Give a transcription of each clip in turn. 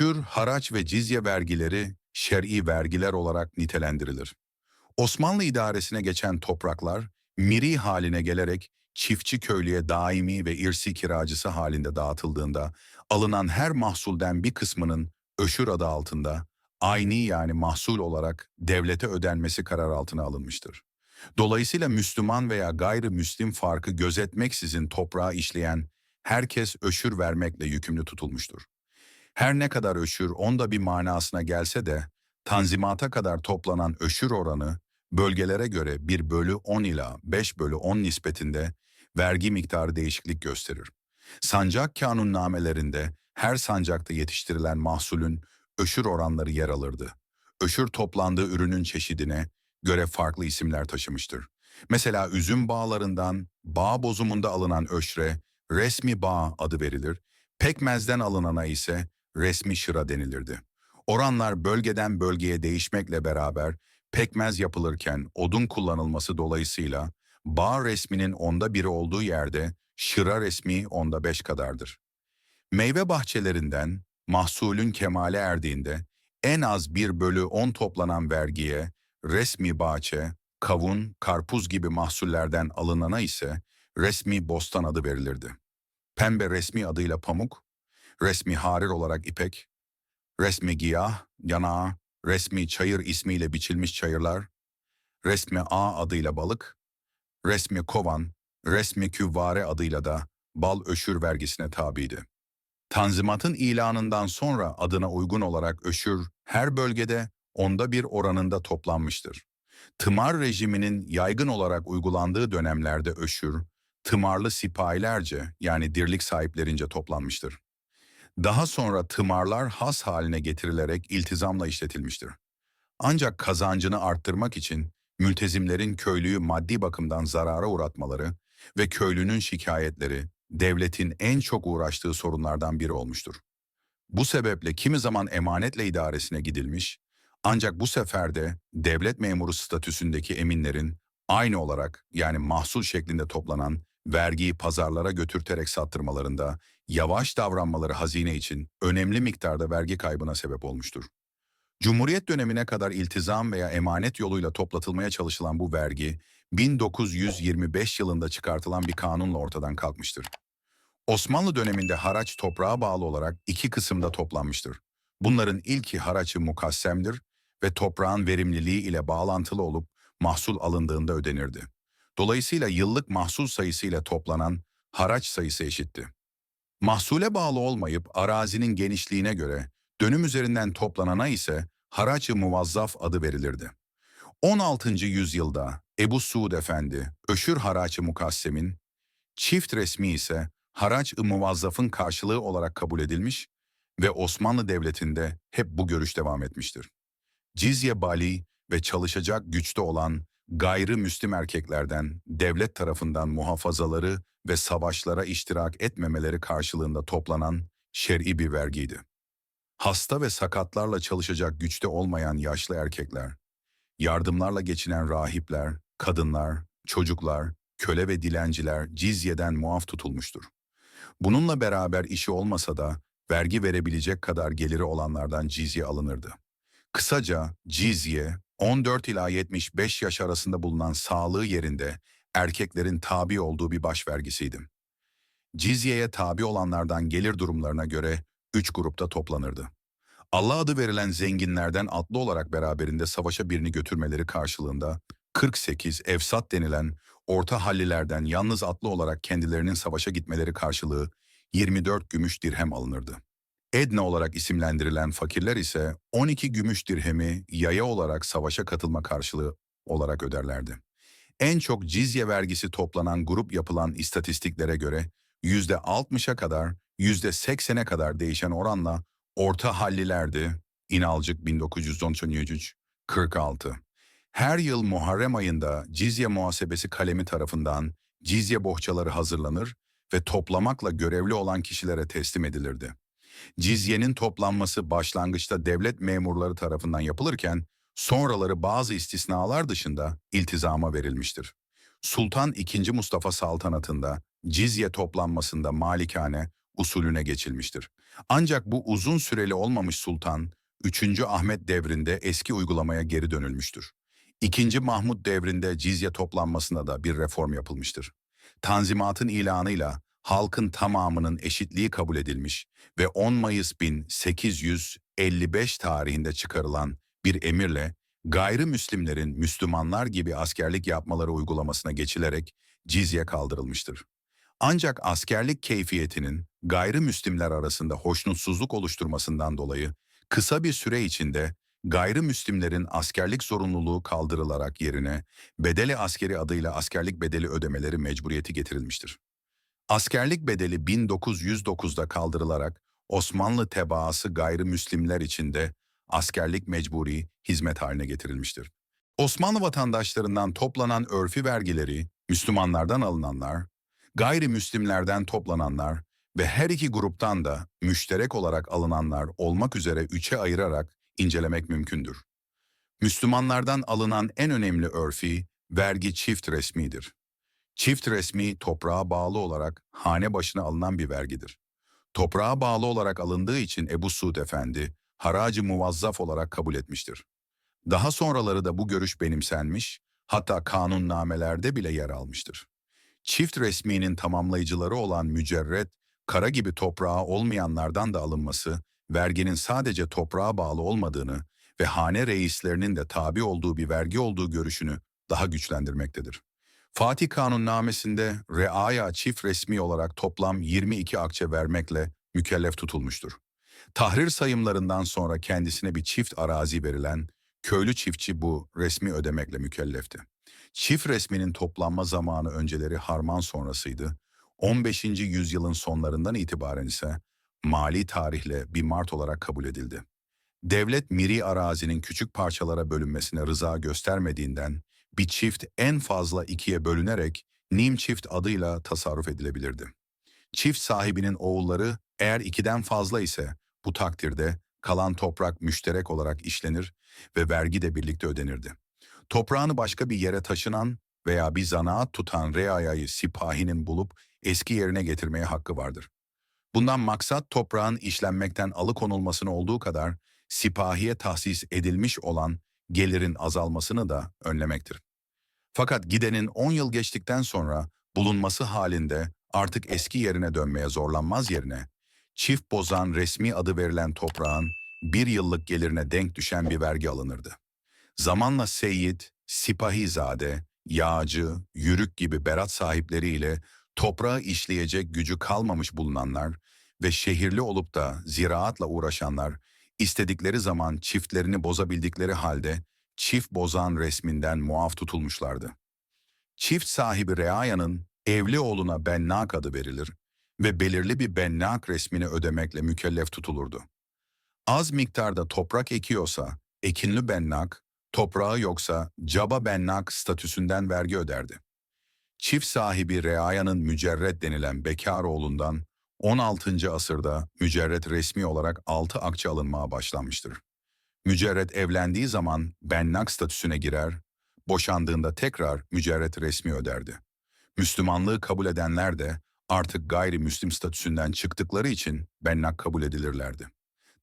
Öşür, haraç ve cizye vergileri şer'i vergiler olarak nitelendirilir. Osmanlı idaresine geçen topraklar miri haline gelerek çiftçi köylüye daimi ve irsi kiracısı halinde dağıtıldığında alınan her mahsulden bir kısmının öşür adı altında ayni yani mahsul olarak devlete ödenmesi karar altına alınmıştır. Dolayısıyla Müslüman veya gayrimüslim farkı gözetmeksizin toprağı işleyen herkes öşür vermekle yükümlü tutulmuştur. Her ne kadar öşür onda bir manasına gelse de tanzimata kadar toplanan öşür oranı bölgelere göre 1 bölü 10 ila 5 bölü 10 nispetinde vergi miktarı değişiklik gösterir. Sancak kanunnamelerinde her sancakta yetiştirilen mahsulün öşür oranları yer alırdı. Öşür toplandığı ürünün çeşidine göre farklı isimler taşımıştır. Mesela üzüm bağlarından bağ bozumunda alınan öşre resmi bağ adı verilir, pekmezden alınana ise resmi şıra denilirdi. Oranlar bölgeden bölgeye değişmekle beraber pekmez yapılırken odun kullanılması dolayısıyla bağ resminin onda biri olduğu yerde şıra resmi onda beş kadardır. Meyve bahçelerinden mahsulün kemale erdiğinde en az 1 bölü 10 toplanan vergiye resmi bahçe, kavun, karpuz gibi mahsullerden alınana ise resmi bostan adı verilirdi. Pembe resmi adıyla pamuk, resmi harir olarak ipek, resmi giyah, yanağı, resmi çayır ismiyle biçilmiş çayırlar, resmi ağ adıyla balık, resmi kovan, resmi küvvare adıyla da bal öşür vergisine tabiydi. Tanzimat'ın ilanından sonra adına uygun olarak öşür her bölgede onda bir oranında toplanmıştır. Tımar rejiminin yaygın olarak uygulandığı dönemlerde öşür, tımarlı sipahilerce yani dirlik sahiplerince toplanmıştır. Daha sonra tımarlar has haline getirilerek iltizamla işletilmiştir. Ancak kazancını arttırmak için mültezimlerin köylüyü maddi bakımdan zarara uğratmaları ve köylünün şikayetleri devletin en çok uğraştığı sorunlardan biri olmuştur. Bu sebeple kimi zaman emanetle idaresine gidilmiş, ancak bu sefer de devlet memuru statüsündeki eminlerin aynı olarak yani mahsul şeklinde toplanan vergiyi pazarlara götürterek sattırmalarında yavaş davranmaları hazine için önemli miktarda vergi kaybına sebep olmuştur. Cumhuriyet dönemine kadar iltizam veya emanet yoluyla toplatılmaya çalışılan bu vergi, 1925 yılında çıkartılan bir kanunla ortadan kalkmıştır. Osmanlı döneminde haraç toprağa bağlı olarak iki kısımda toplanmıştır. Bunların ilki haraçı mukassemdir ve toprağın verimliliği ile bağlantılı olup mahsul alındığında ödenirdi. Dolayısıyla yıllık mahsul sayısı ile toplanan haraç sayısı eşitti. Mahsule bağlı olmayıp arazinin genişliğine göre dönüm üzerinden toplanana ise haraç-ı muvazzaf adı verilirdi. 16. yüzyılda Ebu Suud Efendi, Öşür Haraç-ı Mukassem'in, çift resmi ise haraç-ı muvazzafın karşılığı olarak kabul edilmiş ve Osmanlı Devleti'nde hep bu görüş devam etmiştir. Cizye bali ve çalışacak güçte olan gayrimüslim erkeklerden devlet tarafından muhafazaları ve savaşlara iştirak etmemeleri karşılığında toplanan şer'i bir vergiydi. Hasta ve sakatlarla çalışacak güçte olmayan yaşlı erkekler, yardımlarla geçinen rahipler, kadınlar, çocuklar, köle ve dilenciler cizyeden muaf tutulmuştur. Bununla beraber işi olmasa da vergi verebilecek kadar geliri olanlardan cizye alınırdı. Kısaca cizye 14 ila 75 yaş arasında bulunan sağlığı yerinde erkeklerin tabi olduğu bir baş vergisiydi. Cizyeye tabi olanlardan gelir durumlarına göre üç grupta toplanırdı. Allah adı verilen zenginlerden atlı olarak beraberinde savaşa birini götürmeleri karşılığında 48 evsat denilen orta hallilerden yalnız atlı olarak kendilerinin savaşa gitmeleri karşılığı 24 gümüş dirhem alınırdı. Edna olarak isimlendirilen fakirler ise 12 gümüş dirhemi yaya olarak savaşa katılma karşılığı olarak öderlerdi. En çok cizye vergisi toplanan grup yapılan istatistiklere göre %60'a kadar %80'e kadar değişen oranla orta hallilerdi. İnalcık 1913 46. Her yıl Muharrem ayında cizye muhasebesi kalemi tarafından cizye bohçaları hazırlanır ve toplamakla görevli olan kişilere teslim edilirdi. Cizyenin toplanması başlangıçta devlet memurları tarafından yapılırken sonraları bazı istisnalar dışında iltizama verilmiştir. Sultan II. Mustafa saltanatında cizye toplanmasında malikane usulüne geçilmiştir. Ancak bu uzun süreli olmamış sultan, 3. Ahmet devrinde eski uygulamaya geri dönülmüştür. 2. Mahmut devrinde cizye toplanmasına da bir reform yapılmıştır. Tanzimatın ilanıyla halkın tamamının eşitliği kabul edilmiş ve 10 Mayıs 1855 tarihinde çıkarılan bir emirle gayrimüslimlerin Müslümanlar gibi askerlik yapmaları uygulamasına geçilerek cizye kaldırılmıştır. Ancak askerlik keyfiyetinin gayrimüslimler arasında hoşnutsuzluk oluşturmasından dolayı kısa bir süre içinde gayrimüslimlerin askerlik zorunluluğu kaldırılarak yerine bedeli askeri adıyla askerlik bedeli ödemeleri mecburiyeti getirilmiştir. Askerlik bedeli 1909'da kaldırılarak Osmanlı tebaası gayrimüslimler için de askerlik mecburi hizmet haline getirilmiştir. Osmanlı vatandaşlarından toplanan örfi vergileri, Müslümanlardan alınanlar, gayrimüslimlerden toplananlar ve her iki gruptan da müşterek olarak alınanlar olmak üzere üçe ayırarak incelemek mümkündür. Müslümanlardan alınan en önemli örfi, vergi çift resmidir. Çift resmi toprağa bağlı olarak hane başına alınan bir vergidir. Toprağa bağlı olarak alındığı için Ebu Suud Efendi, haracı muvazzaf olarak kabul etmiştir. Daha sonraları da bu görüş benimsenmiş, hatta kanunnamelerde bile yer almıştır. Çift resminin tamamlayıcıları olan mücerret, kara gibi toprağa olmayanlardan da alınması, verginin sadece toprağa bağlı olmadığını ve hane reislerinin de tabi olduğu bir vergi olduğu görüşünü daha güçlendirmektedir. Fatih Kanunnamesi'nde reaya çift resmi olarak toplam 22 akçe vermekle mükellef tutulmuştur. Tahrir sayımlarından sonra kendisine bir çift arazi verilen köylü çiftçi bu resmi ödemekle mükellefti. Çift resminin toplanma zamanı önceleri harman sonrasıydı. 15. yüzyılın sonlarından itibaren ise mali tarihle bir Mart olarak kabul edildi. Devlet miri arazinin küçük parçalara bölünmesine rıza göstermediğinden bir çift en fazla ikiye bölünerek nim çift adıyla tasarruf edilebilirdi. Çift sahibinin oğulları eğer ikiden fazla ise bu takdirde kalan toprak müşterek olarak işlenir ve vergi de birlikte ödenirdi. Toprağını başka bir yere taşınan veya bir zanaat tutan reayayı sipahinin bulup eski yerine getirmeye hakkı vardır. Bundan maksat toprağın işlenmekten alıkonulmasını olduğu kadar sipahiye tahsis edilmiş olan gelirin azalmasını da önlemektir. Fakat gidenin 10 yıl geçtikten sonra bulunması halinde artık eski yerine dönmeye zorlanmaz yerine çift bozan resmi adı verilen toprağın bir yıllık gelirine denk düşen bir vergi alınırdı. Zamanla Seyit, Sipahizade, Yağcı, Yürük gibi berat sahipleriyle toprağı işleyecek gücü kalmamış bulunanlar ve şehirli olup da ziraatla uğraşanlar istedikleri zaman çiftlerini bozabildikleri halde çift bozan resminden muaf tutulmuşlardı. Çift sahibi reayanın evli oğluna bennak adı verilir ve belirli bir bennak resmini ödemekle mükellef tutulurdu. Az miktarda toprak ekiyorsa ekinli bennak, toprağı yoksa caba bennak statüsünden vergi öderdi. Çift sahibi reayanın mücerret denilen bekar oğlundan 16. asırda mücerret resmi olarak 6 akçe alınmaya başlanmıştır. Mücerret evlendiği zaman bennak statüsüne girer, boşandığında tekrar mücerret resmi öderdi. Müslümanlığı kabul edenler de artık gayrimüslim statüsünden çıktıkları için bennak kabul edilirlerdi.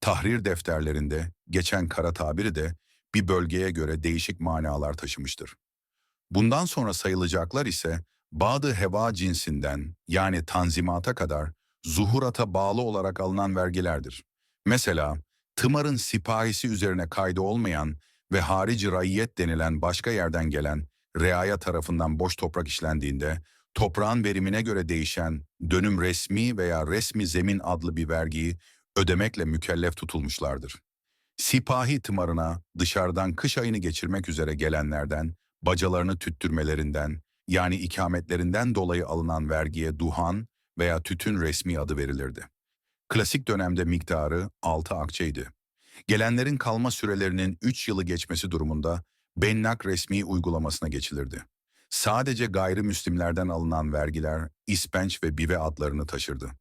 Tahrir defterlerinde geçen kara tabiri de bir bölgeye göre değişik manalar taşımıştır. Bundan sonra sayılacaklar ise Badı heva cinsinden yani tanzimata kadar zuhurata bağlı olarak alınan vergilerdir. Mesela tımarın sipahisi üzerine kaydı olmayan ve harici raiyet denilen başka yerden gelen reaya tarafından boş toprak işlendiğinde toprağın verimine göre değişen dönüm resmi veya resmi zemin adlı bir vergiyi ödemekle mükellef tutulmuşlardır. Sipahi tımarına dışarıdan kış ayını geçirmek üzere gelenlerden, bacalarını tüttürmelerinden, yani ikametlerinden dolayı alınan vergiye duhan veya tütün resmi adı verilirdi. Klasik dönemde miktarı 6 akçeydi. Gelenlerin kalma sürelerinin 3 yılı geçmesi durumunda bennak resmi uygulamasına geçilirdi. Sadece gayrimüslimlerden alınan vergiler ispenç ve bive adlarını taşırdı.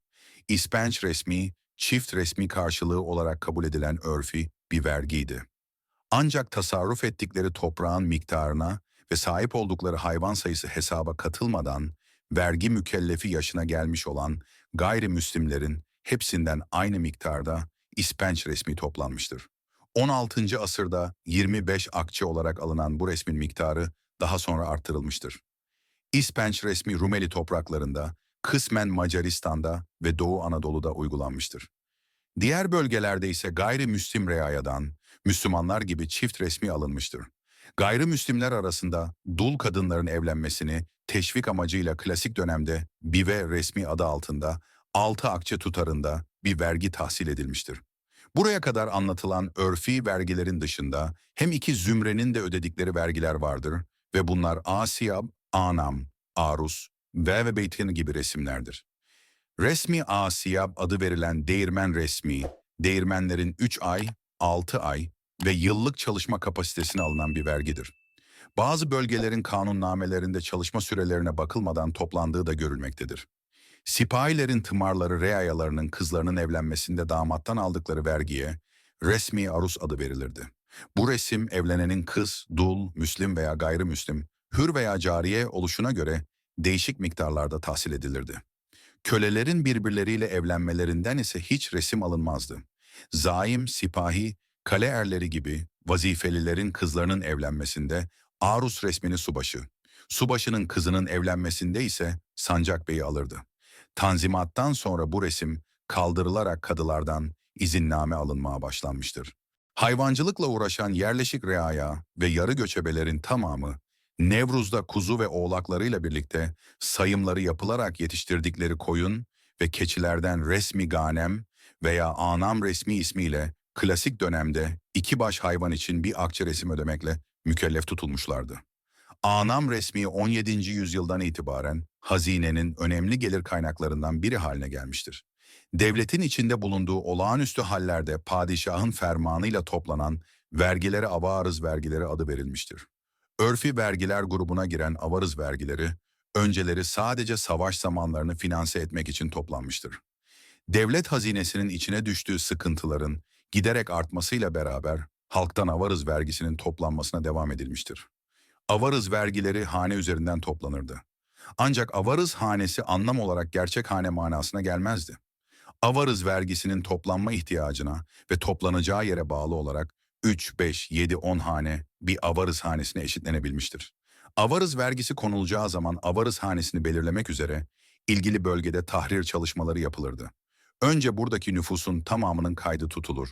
İspenç resmi, çift resmi karşılığı olarak kabul edilen örfi bir vergiydi. Ancak tasarruf ettikleri toprağın miktarına ve sahip oldukları hayvan sayısı hesaba katılmadan vergi mükellefi yaşına gelmiş olan gayrimüslimlerin hepsinden aynı miktarda ispenç resmi toplanmıştır. 16. asırda 25 akçe olarak alınan bu resmin miktarı daha sonra artırılmıştır. İspenç resmi Rumeli topraklarında, kısmen Macaristan'da ve Doğu Anadolu'da uygulanmıştır. Diğer bölgelerde ise gayrimüslim reayadan, Müslümanlar gibi çift resmi alınmıştır. Gayrimüslimler arasında dul kadınların evlenmesini teşvik amacıyla klasik dönemde bive resmi adı altında 6 akçe tutarında bir vergi tahsil edilmiştir. Buraya kadar anlatılan örfi vergilerin dışında hem iki zümrenin de ödedikleri vergiler vardır ve bunlar Asiyab, Anam, Arus, ve ve Beytin gibi resimlerdir. Resmi Asiyab adı verilen değirmen resmi, değirmenlerin 3 ay, 6 ay ve yıllık çalışma kapasitesine alınan bir vergidir. Bazı bölgelerin kanunnamelerinde çalışma sürelerine bakılmadan toplandığı da görülmektedir. Sipahilerin tımarları reayalarının kızlarının evlenmesinde damattan aldıkları vergiye resmi arus adı verilirdi. Bu resim evlenenin kız, dul, müslim veya gayrimüslim, hür veya cariye oluşuna göre değişik miktarlarda tahsil edilirdi. Kölelerin birbirleriyle evlenmelerinden ise hiç resim alınmazdı. Zaim, sipahi, kale erleri gibi vazifelilerin kızlarının evlenmesinde arus resmini subaşı, subaşının kızının evlenmesinde ise sancak beyi alırdı. Tanzimattan sonra bu resim kaldırılarak kadılardan izinname alınmaya başlanmıştır. Hayvancılıkla uğraşan yerleşik reaya ve yarı göçebelerin tamamı Nevruz'da kuzu ve oğlaklarıyla birlikte sayımları yapılarak yetiştirdikleri koyun ve keçilerden resmi ganem veya anam resmi ismiyle klasik dönemde iki baş hayvan için bir akçe resim ödemekle mükellef tutulmuşlardı. Anam resmi 17. yüzyıldan itibaren hazinenin önemli gelir kaynaklarından biri haline gelmiştir. Devletin içinde bulunduğu olağanüstü hallerde padişahın fermanıyla toplanan vergilere avarız vergileri adı verilmiştir. Örfi vergiler grubuna giren avarız vergileri, önceleri sadece savaş zamanlarını finanse etmek için toplanmıştır. Devlet hazinesinin içine düştüğü sıkıntıların giderek artmasıyla beraber halktan avarız vergisinin toplanmasına devam edilmiştir. Avarız vergileri hane üzerinden toplanırdı. Ancak avarız hanesi anlam olarak gerçek hane manasına gelmezdi. Avarız vergisinin toplanma ihtiyacına ve toplanacağı yere bağlı olarak 3, 5, 7, 10 hane bir avarız hanesine eşitlenebilmiştir. Avarız vergisi konulacağı zaman avarız hanesini belirlemek üzere ilgili bölgede tahrir çalışmaları yapılırdı. Önce buradaki nüfusun tamamının kaydı tutulur.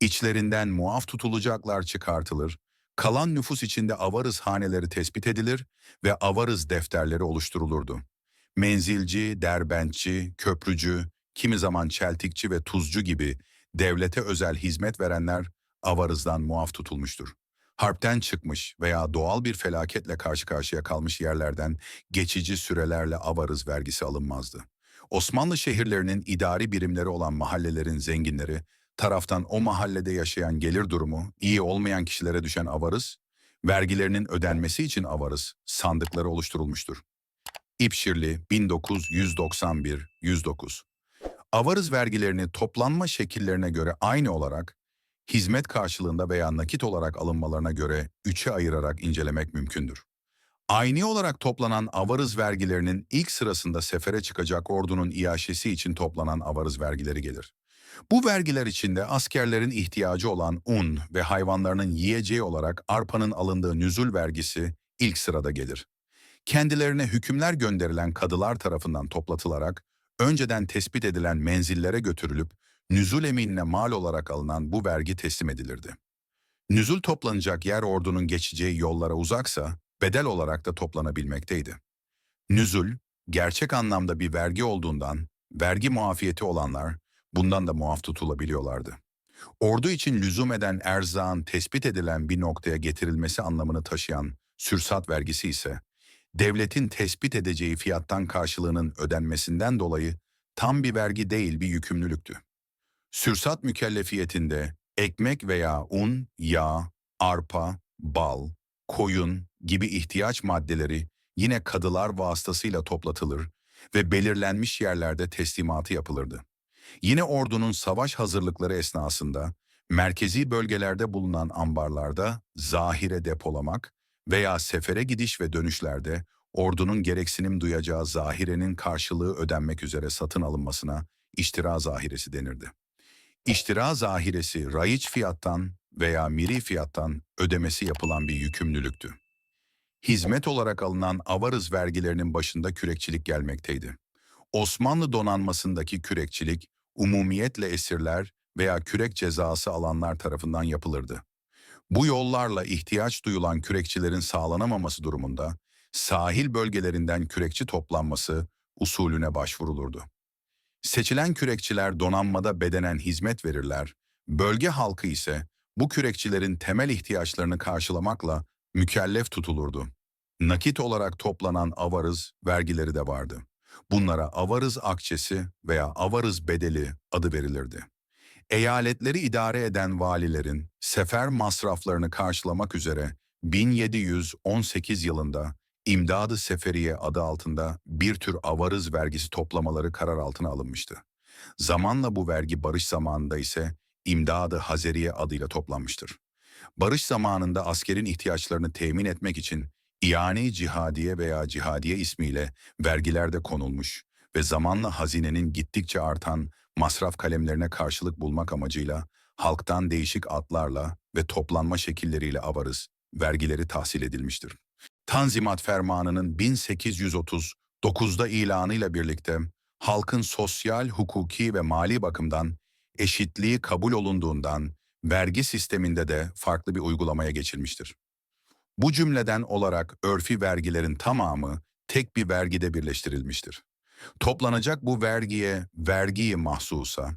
İçlerinden muaf tutulacaklar çıkartılır. Kalan nüfus içinde avarız haneleri tespit edilir ve avarız defterleri oluşturulurdu. Menzilci, derbentçi, köprücü, kimi zaman çeltikçi ve tuzcu gibi devlete özel hizmet verenler avarızdan muaf tutulmuştur. Harpten çıkmış veya doğal bir felaketle karşı karşıya kalmış yerlerden geçici sürelerle avarız vergisi alınmazdı. Osmanlı şehirlerinin idari birimleri olan mahallelerin zenginleri, taraftan o mahallede yaşayan gelir durumu iyi olmayan kişilere düşen avarız, vergilerinin ödenmesi için avarız sandıkları oluşturulmuştur. İpşirli 1991-109 Avarız vergilerini toplanma şekillerine göre aynı olarak hizmet karşılığında veya nakit olarak alınmalarına göre üçe ayırarak incelemek mümkündür. Aynı olarak toplanan avarız vergilerinin ilk sırasında sefere çıkacak ordunun iaşesi için toplanan avarız vergileri gelir. Bu vergiler içinde askerlerin ihtiyacı olan un ve hayvanlarının yiyeceği olarak arpanın alındığı nüzul vergisi ilk sırada gelir. Kendilerine hükümler gönderilen kadılar tarafından toplatılarak önceden tespit edilen menzillere götürülüp nüzul eminine mal olarak alınan bu vergi teslim edilirdi. Nüzul toplanacak yer ordunun geçeceği yollara uzaksa bedel olarak da toplanabilmekteydi. Nüzul, gerçek anlamda bir vergi olduğundan vergi muafiyeti olanlar bundan da muaf tutulabiliyorlardı. Ordu için lüzum eden erzağın tespit edilen bir noktaya getirilmesi anlamını taşıyan sürsat vergisi ise, devletin tespit edeceği fiyattan karşılığının ödenmesinden dolayı tam bir vergi değil bir yükümlülüktü. Sürsat mükellefiyetinde ekmek veya un, yağ, arpa, bal, koyun gibi ihtiyaç maddeleri yine kadılar vasıtasıyla toplatılır ve belirlenmiş yerlerde teslimatı yapılırdı. Yine ordunun savaş hazırlıkları esnasında merkezi bölgelerde bulunan ambarlarda zahire depolamak veya sefere gidiş ve dönüşlerde ordunun gereksinim duyacağı zahirenin karşılığı ödenmek üzere satın alınmasına iştira zahiresi denirdi. İştira zahiresi rayiç fiyattan veya miri fiyattan ödemesi yapılan bir yükümlülüktü. Hizmet olarak alınan avarız vergilerinin başında kürekçilik gelmekteydi. Osmanlı donanmasındaki kürekçilik, umumiyetle esirler veya kürek cezası alanlar tarafından yapılırdı. Bu yollarla ihtiyaç duyulan kürekçilerin sağlanamaması durumunda, sahil bölgelerinden kürekçi toplanması usulüne başvurulurdu. Seçilen kürekçiler donanmada bedenen hizmet verirler, bölge halkı ise bu kürekçilerin temel ihtiyaçlarını karşılamakla mükellef tutulurdu. Nakit olarak toplanan avarız vergileri de vardı. Bunlara avarız akçesi veya avarız bedeli adı verilirdi. Eyaletleri idare eden valilerin sefer masraflarını karşılamak üzere 1718 yılında İmdadı Seferiye adı altında bir tür avarız vergisi toplamaları karar altına alınmıştı. Zamanla bu vergi barış zamanında ise İmdadı Hazeriye adıyla toplanmıştır. Barış zamanında askerin ihtiyaçlarını temin etmek için İane Cihadiye veya Cihadiye ismiyle vergiler de konulmuş ve zamanla hazinenin gittikçe artan masraf kalemlerine karşılık bulmak amacıyla halktan değişik adlarla ve toplanma şekilleriyle avarız, vergileri tahsil edilmiştir. Tanzimat Fermanı'nın 1839'da ilanıyla birlikte halkın sosyal, hukuki ve mali bakımdan eşitliği kabul olunduğundan vergi sisteminde de farklı bir uygulamaya geçilmiştir. Bu cümleden olarak örfi vergilerin tamamı tek bir vergide birleştirilmiştir. Toplanacak bu vergiye vergiyi mahsusa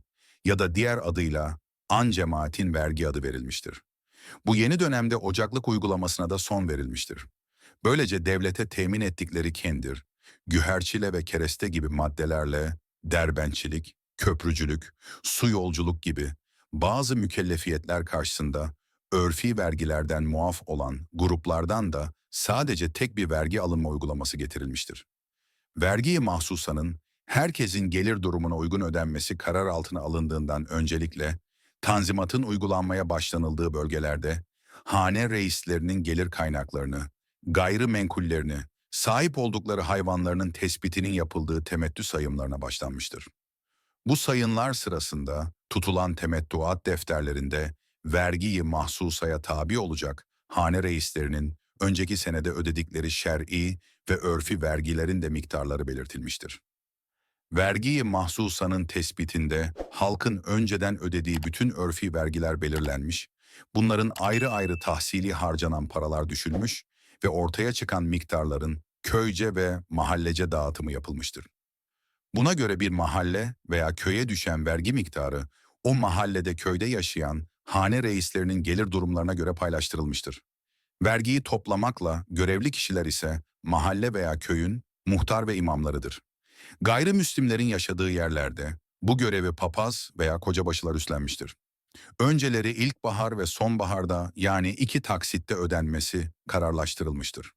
ya da diğer adıyla an cemaatin vergi adı verilmiştir. Bu yeni dönemde ocaklık uygulamasına da son verilmiştir. Böylece devlete temin ettikleri kendir, güherçile ve kereste gibi maddelerle derbençilik, köprücülük, su yolculuk gibi bazı mükellefiyetler karşısında örfi vergilerden muaf olan gruplardan da sadece tek bir vergi alınma uygulaması getirilmiştir. Vergiyi mahsusanın herkesin gelir durumuna uygun ödenmesi karar altına alındığından öncelikle tanzimatın uygulanmaya başlanıldığı bölgelerde hane reislerinin gelir kaynaklarını, gayrimenkullerini, sahip oldukları hayvanlarının tespitinin yapıldığı temettü sayımlarına başlanmıştır. Bu sayınlar sırasında tutulan temettuat defterlerinde vergiyi mahsusaya tabi olacak hane reislerinin önceki senede ödedikleri şer'i ve örfi vergilerin de miktarları belirtilmiştir. Vergiyi mahsusanın tespitinde halkın önceden ödediği bütün örfi vergiler belirlenmiş, bunların ayrı ayrı tahsili harcanan paralar düşülmüş ve ortaya çıkan miktarların köyce ve mahallece dağıtımı yapılmıştır. Buna göre bir mahalle veya köye düşen vergi miktarı o mahallede köyde yaşayan hane reislerinin gelir durumlarına göre paylaştırılmıştır. Vergiyi toplamakla görevli kişiler ise mahalle veya köyün muhtar ve imamlarıdır. Gayrimüslimlerin yaşadığı yerlerde bu görevi papaz veya kocabaşılar üstlenmiştir. Önceleri ilkbahar ve sonbaharda yani iki taksitte ödenmesi kararlaştırılmıştır.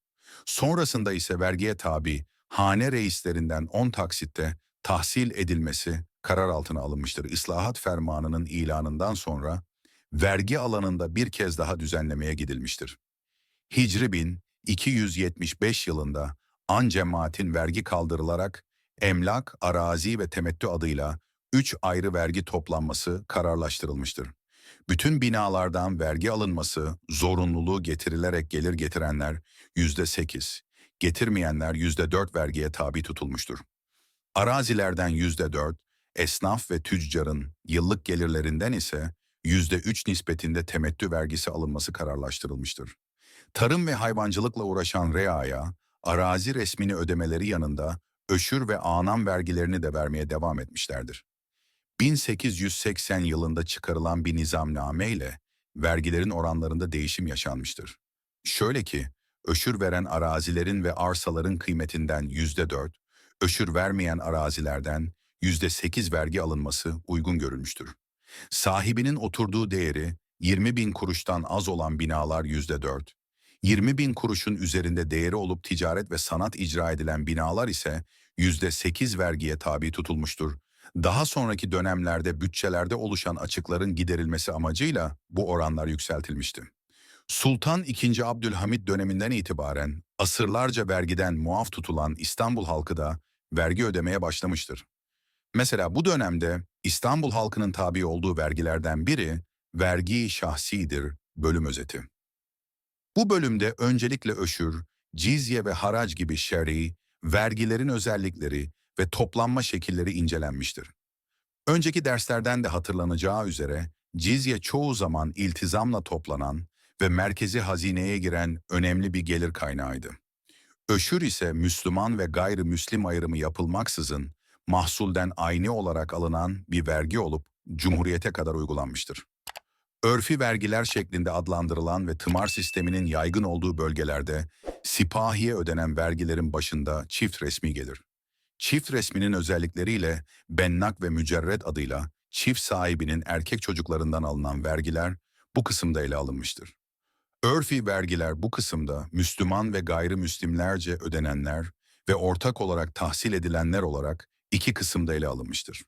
Sonrasında ise vergiye tabi hane reislerinden 10 taksitte tahsil edilmesi karar altına alınmıştır. İslahat fermanının ilanından sonra vergi alanında bir kez daha düzenlemeye gidilmiştir. Hicri 1275 yılında an cemaatin vergi kaldırılarak emlak, arazi ve temettü adıyla üç ayrı vergi toplanması kararlaştırılmıştır. Bütün binalardan vergi alınması zorunluluğu getirilerek gelir getirenler yüzde sekiz, getirmeyenler yüzde dört vergiye tabi tutulmuştur. Arazilerden yüzde dört, esnaf ve tüccarın yıllık gelirlerinden ise yüzde üç nispetinde temettü vergisi alınması kararlaştırılmıştır. Tarım ve hayvancılıkla uğraşan REA'ya arazi resmini ödemeleri yanında öşür ve anam vergilerini de vermeye devam etmişlerdir. 1880 yılında çıkarılan bir nizamname ile vergilerin oranlarında değişim yaşanmıştır. Şöyle ki, öşür veren arazilerin ve arsaların kıymetinden yüzde dört, öşür vermeyen arazilerden yüzde sekiz vergi alınması uygun görülmüştür. Sahibinin oturduğu değeri 20 bin kuruştan az olan binalar yüzde dört, 20 bin kuruşun üzerinde değeri olup ticaret ve sanat icra edilen binalar ise yüzde sekiz vergiye tabi tutulmuştur. Daha sonraki dönemlerde bütçelerde oluşan açıkların giderilmesi amacıyla bu oranlar yükseltilmişti. Sultan II. Abdülhamit döneminden itibaren asırlarca vergiden muaf tutulan İstanbul halkı da vergi ödemeye başlamıştır. Mesela bu dönemde İstanbul halkının tabi olduğu vergilerden biri vergi şahsidir bölüm özeti. Bu bölümde öncelikle öşür, cizye ve harac gibi şer'i, vergilerin özellikleri ve toplanma şekilleri incelenmiştir. Önceki derslerden de hatırlanacağı üzere cizye çoğu zaman iltizamla toplanan ve merkezi hazineye giren önemli bir gelir kaynağıydı. Öşür ise Müslüman ve gayrimüslim ayrımı yapılmaksızın mahsulden aynı olarak alınan bir vergi olup Cumhuriyete kadar uygulanmıştır. Örfi vergiler şeklinde adlandırılan ve tımar sisteminin yaygın olduğu bölgelerde sipahiye ödenen vergilerin başında çift resmi gelir. Çift resminin özellikleriyle bennak ve mücerred adıyla çift sahibinin erkek çocuklarından alınan vergiler bu kısımda ele alınmıştır. Örfi vergiler bu kısımda Müslüman ve gayrimüslimlerce ödenenler ve ortak olarak tahsil edilenler olarak iki kısımda ele alınmıştır.